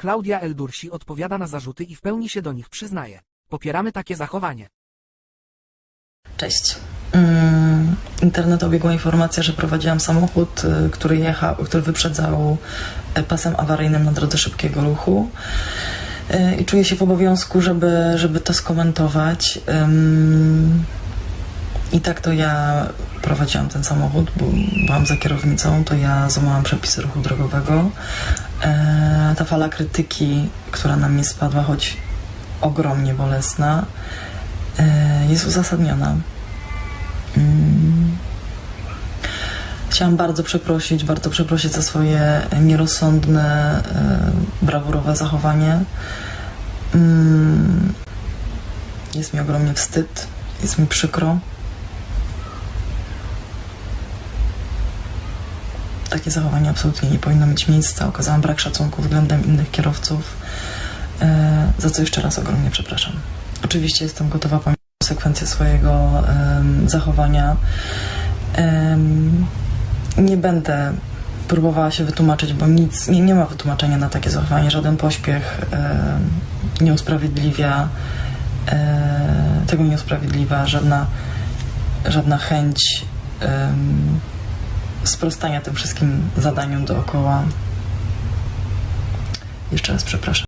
Klaudia Eldursi odpowiada na zarzuty i w pełni się do nich przyznaje. Popieramy takie zachowanie. Cześć. Mm, Internet obiegła informacja, że prowadziłam samochód, y, który jechał, który wyprzedzał y, pasem awaryjnym na drodze szybkiego ruchu. Y, I czuję się w obowiązku, żeby, żeby to skomentować. I tak to ja prowadziłam ten samochód, bo byłam za kierownicą, to ja złamałam przepisy ruchu drogowego. E, Ta fala krytyki, która na mnie spadła, choć ogromnie bolesna, e, jest uzasadniona. Mm. Chciałam bardzo przeprosić, bardzo przeprosić za swoje nierozsądne, e, brawurowe zachowanie. Mm. Jest mi ogromnie wstyd, jest mi przykro. Takie zachowanie absolutnie nie powinno mieć miejsca. Okazałam brak szacunku względem innych kierowców, e, za co jeszcze raz ogromnie przepraszam. Oczywiście jestem gotowa ponieść konsekwencje swojego zachowania. Nie będę próbowała się wytłumaczyć, bo nic, nie, nie ma wytłumaczenia na takie zachowanie. Żaden pośpiech nie usprawiedliwia e, tego nie usprawiedliwia żadna, żadna chęć sprostania tym wszystkim zadaniom dookoła. Jeszcze raz przepraszam.